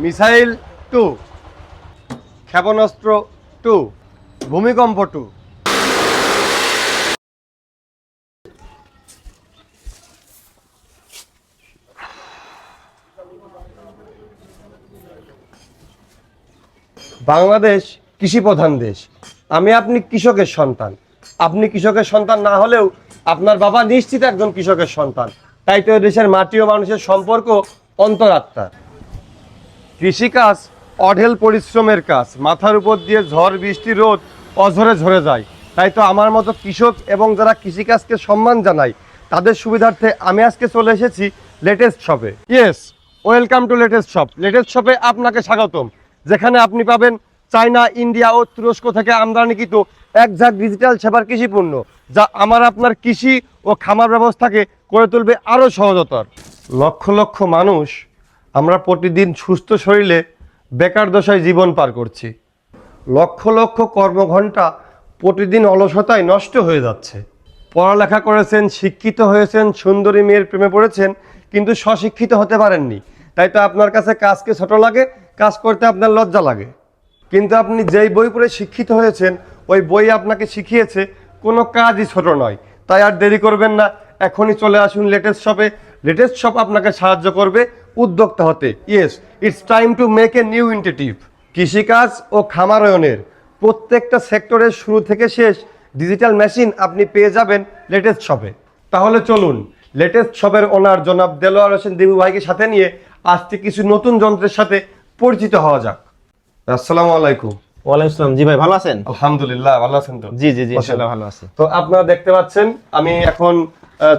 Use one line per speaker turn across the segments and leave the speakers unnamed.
Missile two, ক্ষেপণাস্ত্র two, ভূমিকম্প two. Bangladesh কৃষি প্রধান দেশ। আমি আপনি কৃষকের সন্তান। আপনি কৃষকের সন্তান না হলেও আপনার বাবা নিশ্চিত একজন কৃষকের সন্তান। তাই তো দেশের মাটি ও মানুষের সম্পর্ক অন্তরাত্মা কৃষিকাজ অঢেল পরিশ্রমের কাজ। মাথার উপর দিয়ে ঝড়, বৃষ্টি, রোদ অঝরে ঝরে যায়। তাই তো আমার মতো কৃষক এবং যারা কৃষিকাজকে সম্মান জানায়, তাদের সুবিধার্থে আমি আজকে চলে এসেছি লেটেস্ট শপে yes welcome to latest shop latest শপে আপনাকে স্বাগতম। যেখানে আপনি পাবেন চায়না, ইন্ডিয়া ও তুরস্ক থেকে আমদানিকৃত একঝাক ডিজিটাল সেবার কৃষি পণ্য যা আমার আপনার কৃষি ও খামার ব্যবস্থাকে করে তুলবে আরও সহজতর। লক্ষ লক্ষ মানুষ আমরা প্রতিদিন সুস্থ শরীরে বেকার দশায় জীবন পার করছি। লক্ষ লক্ষ কর্মঘণ্টা প্রতিদিন অলসতায় নষ্ট হয়ে যাচ্ছে। পড়ালেখা করেছেন, শিক্ষিত হয়েছেন, সুন্দরী মেয়ের প্রেমে পড়েছেন, কিন্তু স্বশিক্ষিত হতে পারেননি। তাই তো আপনার কাছে কাজকে ছোট লাগে, কাজ করতে আপনার লজ্জা লাগে। কিন্তু আপনি যেই বই পড়ে শিক্ষিত হয়েছেন, ওই বই আপনাকে শিখিয়েছে, কোনো কাজই ছোট নয়। তাই আর দেরি করবেন না, এখনই চলে আসুন লেটেস্ট শপে। লেটেস্ট শপ আপনাকে সাহায্য করবে উদ্যোক্তা হতে। Yes it's time to make a new initiative কৃষিকাজ ও খামারয়নের প্রত্যেকটা সেক্টরের শুরু থেকে শেষ ডিজিটাল মেশিন আপনি পেয়ে যাবেন লেটেস্ট শপে তাহলে চলুন লেটেস্ট শপের ওনার জনাব দেলোয়ার হোসেন দেবু ভাইকে সাথে নিয়ে আজকে কিছু নতুন যন্ত্রের সাথে পরিচিত হওয়া যাক। আসসালামু আলাইকুম।
ওয়ালাইকুম আসসালাম জি ভাই ভালো আছেন?
আলহামদুলিল্লাহ ভালো আছেন তো?
জি জি জি। ইনশাআল্লাহ ভালো আছি।
তো আপনারা দেখতে পাচ্ছেন আমি এখন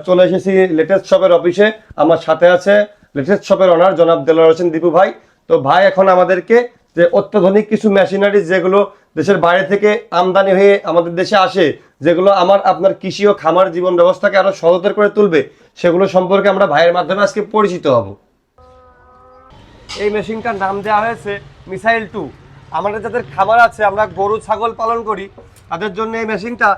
চলে এসেছি লেটেস্ট শপের অফিসে আমার সাথে আছে লেটেস্ট শপের ওনার জনাব দেলোয়ার হোসেন দীপু ভাই। তো ভাই, এখন আমাদেরকে যে অত্যাধুনিক কিছু মেশিনারি যেগুলো দেশের বাইরে থেকে আমদানি হয়ে আমাদের দেশে আসে, যেগুলো আমার, আপনার কৃষি ও খামার জীবন ব্যবস্থাকে আরও সহজতর করে তুলবে, সেগুলো সম্পর্কে আমরা ভাইয়ের মাধ্যমে আজকে পরিচিত হব। এই মেশিনটার নাম দেওয়া হয়েছে মিসাইল টু। আমাদের যাদের খামার আছে, আমরা গরু, ছাগল পালন করি, তাদের জন্য এই মেশিনটা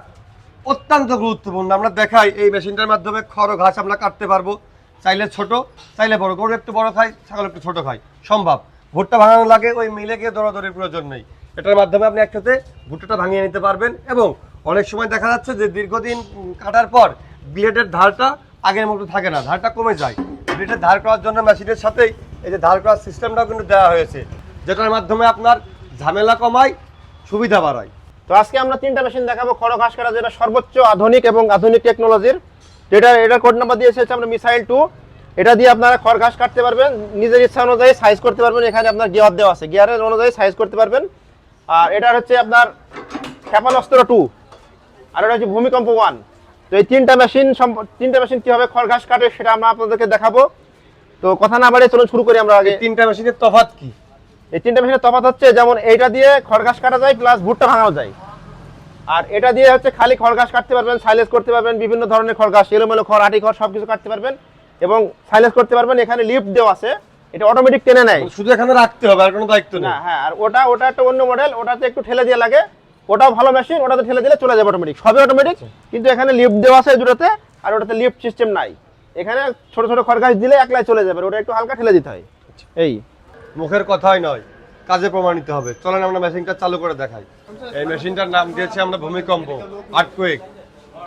অত্যন্ত গুরুত্বপূর্ণ। আমরা দেখাই এই মেশিনটার মাধ্যমে খড়, ঘাস আমরা কাটতে পারব। চাইলে ছোট, চাইলে বড়। গরু একটু বড় খায় ছাগল একটু ছোট খায় সম্ভব। ভুট্টা ভাঙানো লাগে, ওই মিলে গিয়ে দৌড়াদৌড়ির প্রয়োজন নেই। এটার মাধ্যমে আপনি একসাথে ভুট্টাটা ভাঙিয়ে নিতে পারবেন এবং অনেক সময় দেখা যাচ্ছে যে দীর্ঘদিন কাটার পর ব্লেডের ধারটা আগের মতো থাকে না, ধারটা কমে যায়। ব্লেডের ধার করার জন্য মেশিনের সাথেই এই যে ধার করার সিস্টেমটাও কিন্তু দেওয়া হয়েছে, যেটার মাধ্যমে আপনার ঝামেলা কমায়, সুবিধা বাড়ায়।
তো আজকে আমরা তিনটা মেশিন দেখাবো, খড় ঘাস কাটা যেটা সর্বোচ্চ আধুনিক এবং আধুনিক টেকনোলজির যেটা এটা কোড নাম্বার দিয়েছে হচ্ছে আমরা মিসাইল টু এটা দিয়ে আপনারা খড় ঘাস কাটতে পারবেন নিজের ইচ্ছা অনুযায়ী সাইজ করতে পারবেন এখানে আপনার গিয়ার দেওয়া আছে। গিয়ারের অনুযায়ী সাইজ করতে পারবেন। আর এটা হচ্ছে আপনার ক্ষেপণাস্ত্র টু আর এটা হচ্ছে ভূমিকম্প ওয়ান তো এই তিনটা মেশিন তিনটা মেশিন কীভাবে খড় ঘাস কাটে সেটা আমরা আপনাদেরকে দেখাবো। তো কথা না বাড়িয়ে চলুন শুরু করি আমরা আগে।
তিনটা মেশিনের তফাৎ কি?
এই তিনটা মেশিনের তফাৎ হচ্ছে যেমন এইটা দিয়ে খড়ঘাস কাটা যায় প্লাস ভুট্টা ভাঙানো যায়। আর এটা দিয়ে হচ্ছে খালি খড়ঘাস কাটতে পারবেন সাইলেজ করতে পারবেন বিভিন্ন ধরনের খড়ঘাস এলোমেলো খড় আটি খড় সব কিছু কাটতে পারবেন এবং সাইলেজ করতে পারবেন এখানে লিফট দেওয়া আছে এটা অটোমেটিক টেনে নেয়।
শুধু এখানে রাখতে হবে আর কোনো দায়িত্ব
না হ্যাঁ আর ওটা ওটা একটা অন্য মডেল ওটাতে একটু ঠেলে দিয়ে লাগে ওটাও ভালো মেশিন ওটাতে ঠেলে দিলে চলে যাবে অটোমেটিক সবই অটোমেটিক কিন্তু এখানে লিফট দেওয়া আছে দুটোতে আর ওটাতে লিফট সিস্টেম নাই। এখানে ছোট ছোট খড়ঘাস দিলে একলাই চলে যাবে ওটা একটু হালকা ঠেলে দিতে হয়। এই।
মুখের কথাই নয়। কাজে প্রমাণিত হবে। চলেন আমরা মেশিনটা চালু করে দেখাই। এই মেশিনটার নাম দিয়েছি আমরা ভূমিকম্প আর্থকুয়েক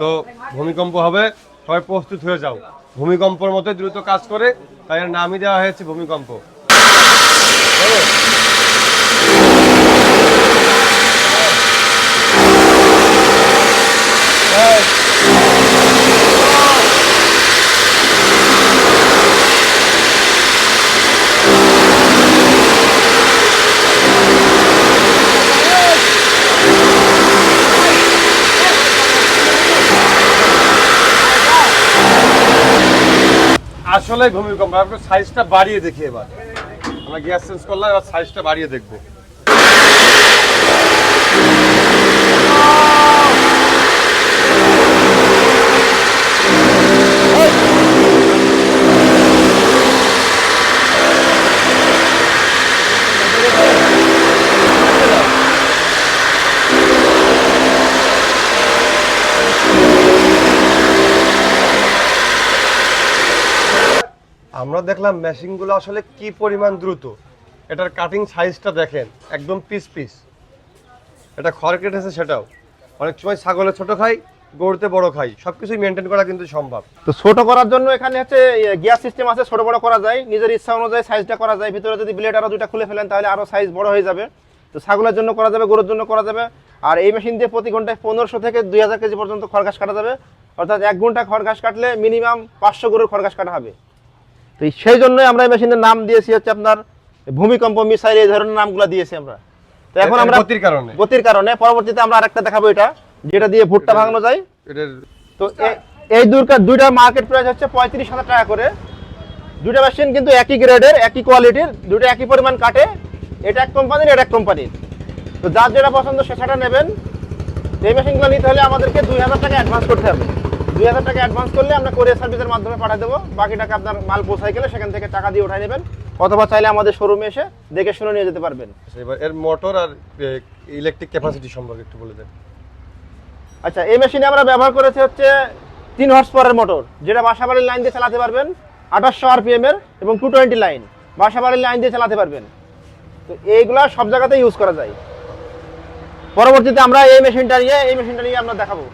তো ভূমিকম্প হবে, সবাই প্রস্তুত হয়ে যাও। ভূমিকম্পর মতো দ্রুত কাজ করে, তাই এর নামই দেওয়া হয়েছে ভূমিকম্প। আসলে ভূমিকম্প সাইজটা বাড়িয়ে দেখি এবার। আমরা গ্যাস চেঞ্জ করলাম এবার সাইজটা বাড়িয়ে দেখব। আমরা দেখলাম মেশিনগুলো আসলে কি পরিমাণ দ্রুত। এটার কাটিং সাইজটা দেখেন, একদম পিস পিস এটা খড় কেটেছে সেটাও। অনেক সময় ছাগলে ছোট খাই, গরুতে বড় খাই সব কিছুই মেনটেন করা কিন্তু সম্ভব।
তো ছোট করার জন্য এখানে হচ্ছে গিয়ার সিস্টেম আছে, ছোট বড় করা যায়, নিজের ইচ্ছা অনুযায়ী সাইজটা করা যায়। ভিতরে যদি ব্লেড আরও দুইটা খুলে ফেলেন, তাহলে আরও সাইজ বড় হয়ে যাবে। তো ছাগলের জন্য করা যাবে, গরুর জন্য করা যাবে। আর এই মেশিন দিয়ে প্রতি ঘন্টায় পনেরোশো থেকে দুই হাজার কেজি পর্যন্ত খড় ঘাস কাটা যাবে। অর্থাৎ এক ঘণ্টা খড় ঘাস কাটলে মিনিমাম পাঁচশো গরুর খড় ঘাস কাটা হবে। তো সেই জন্যই আমরা এই মেশিনের নাম দিয়েছি হচ্ছে আপনার ভূমিকম্প মিসাইল এই ধরনের নামগুলো দিয়েছি আমরা। তো এখন আমরা
গতির কারণে।
গতির কারণে। পরবর্তীতে আমরা আরেকটা দেখাবো এটা যেটা দিয়ে ভুট্টা ভাঙানো যায়।
এটার
তো এ- এই দুইটা দুইটা মার্কেট প্রাইস হচ্ছে পঁয়ত্রিশ হাজার টাকা করে। দুইটা মেশিন কিন্তু একই গ্রেডের একই কোয়ালিটির দুটো একই পরিমাণ কাটে। এটা এক কোম্পানির এটা এক কোম্পানির তো যার যেটা পছন্দ সে সেটা নেবেন। এই মেশিনগুলো নিতে হলে আমাদেরকে দুই হাজার টাকা অ্যাডভান্স করতে হবে। দুই হাজার টাকা অ্যাডভান্স করলে আমরা কোরিয়ার সার্ভিসের মাধ্যমে পাঠিয়ে দেবো। বাকি টাকা আপনার মাল পৌঁছায় গেলে সেখান থেকে টাকা দিয়ে উঠাই নেবেন। অথবা চাইলে আমাদের শোরুমে এসে দেখে শুনে নিয়ে যেতে পারবেন।
এবার এর মোটর আর ইলেকট্রিক ক্যাপাসিটি সম্পর্কে একটু বলে দেন।
আচ্ছা এই মেশিনে আমরা ব্যবহার করেছি হচ্ছে তিন হর্স পাওয়ারের মোটর যেটা বাসাবাড়ির লাইন দিয়ে চালাতে পারবেন। আঠাশশো আরপিএম এর এবং টু টোয়েন্টি লাইন বাসাবাড়ির লাইন দিয়ে চালাতে পারবেন। তো এইগুলা সব জায়গাতে ইউজ করা যায়। পরবর্তীতে আমরা এই মেশিনটা নিয়ে এই মেশিনটা নিয়ে আমরা দেখাবো।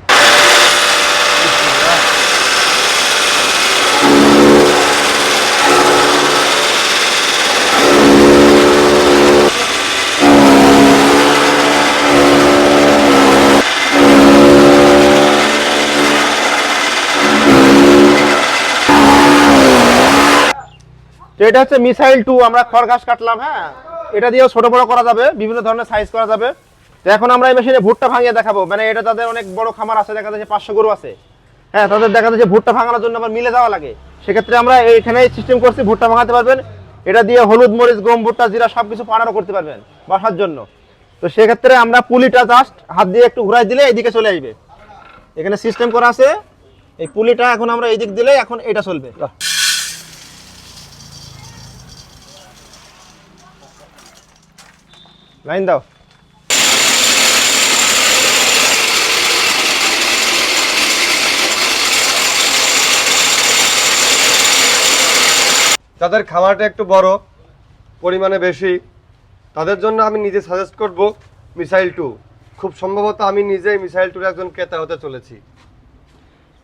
তো এটা হচ্ছে মিসাইল টু, আমরা খড় ঘাস কাটলাম হ্যাঁ? এটা দিয়েও ছোট বড় করা যাবে, বিভিন্ন ধরনের সাইজ করা যাবে। এখন আমরা এই মেশিনে ভুট্টা ভাঙিয়ে দেখাবো। মানে এটা তাদের অনেক বড় খামার আছে, দেখা যাচ্ছে পাঁচশো গরু আছে। হ্যাঁ তাদের দেখা যাচ্ছে ভুট্টা ভাঙানোর জন্য আবার মিলে যাওয়া লাগে। সেক্ষেত্রে আমরা এইখানে সিস্টেম করছি, ভুট্টা ভাঙাতে পারবেন। এটা দিয়ে হলুদ, মরিচ, গম, ভুট্টা, জিরা সব কিছু পানারও করতে পারবেন বাসার জন্য। তো সেক্ষেত্রে আমরা পুলিটা জাস্ট হাত দিয়ে একটু ঘুরাই দিলে এইদিকে চলে আসবে। এখানে সিস্টেম করা আছে, এই পুলিটা এখন আমরা এই দিক দিলে এখন এটা চলবে। লাইন দাও।
যাদের খামারটা একটু বড়, পরিমাণে বেশি। তাদের জন্য আমি নিজে সাজেস্ট করব মিসাইল টু। খুব সম্ভবত আমি নিজেই মিসাইল টুর একজন ক্রেতা হতে চলেছি।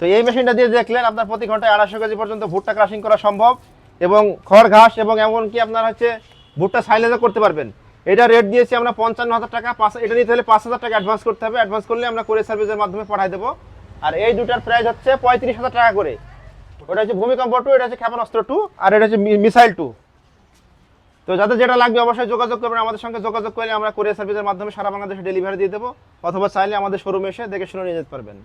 তো এই মেশিনটা দিয়ে দেখলেন আপনার প্রতি ঘন্টায় আড়াইশো কেজি পর্যন্ত ভুট্টা ক্রাশিং করা সম্ভব এবং খড় ঘাস এবং এমনকি আপনার হচ্ছে ভুট্টা সাইলেজও করতে পারবেন। এটা রেট দিয়েছি আমরা পঞ্চান্ন হাজার টাকা, পাঁচ এটা নিতে হলে পাঁচ হাজার টাকা অ্যাডভান্স করতে হবে। অ্যাডভান্স করলে আমরা কোরিয়ার সার্ভিসের মাধ্যমে পাঠিয়ে দেবো। আর এই দুটার প্রাইস হচ্ছে পঁয়ত্রিশ হাজার টাকা করে। ওটা হচ্ছে ভূমিকম্প টু এটা হচ্ছে ক্ষেপণাস্ত্র টু আর এটা হচ্ছে মিসাইল টু তো যাদের যেটা লাগবে অবশ্যই যোগাযোগ করবেন, আমাদের সঙ্গে যোগাযোগ করলে আমরা কোরিয়ার সার্ভিসের মাধ্যমে সারা বাংলাদেশে ডেলিভারি দিয়ে দেবো, অথবা চাইলে আমাদের শোরুমে এসে দেখে শুনে নিয়ে যেতে পারবেন।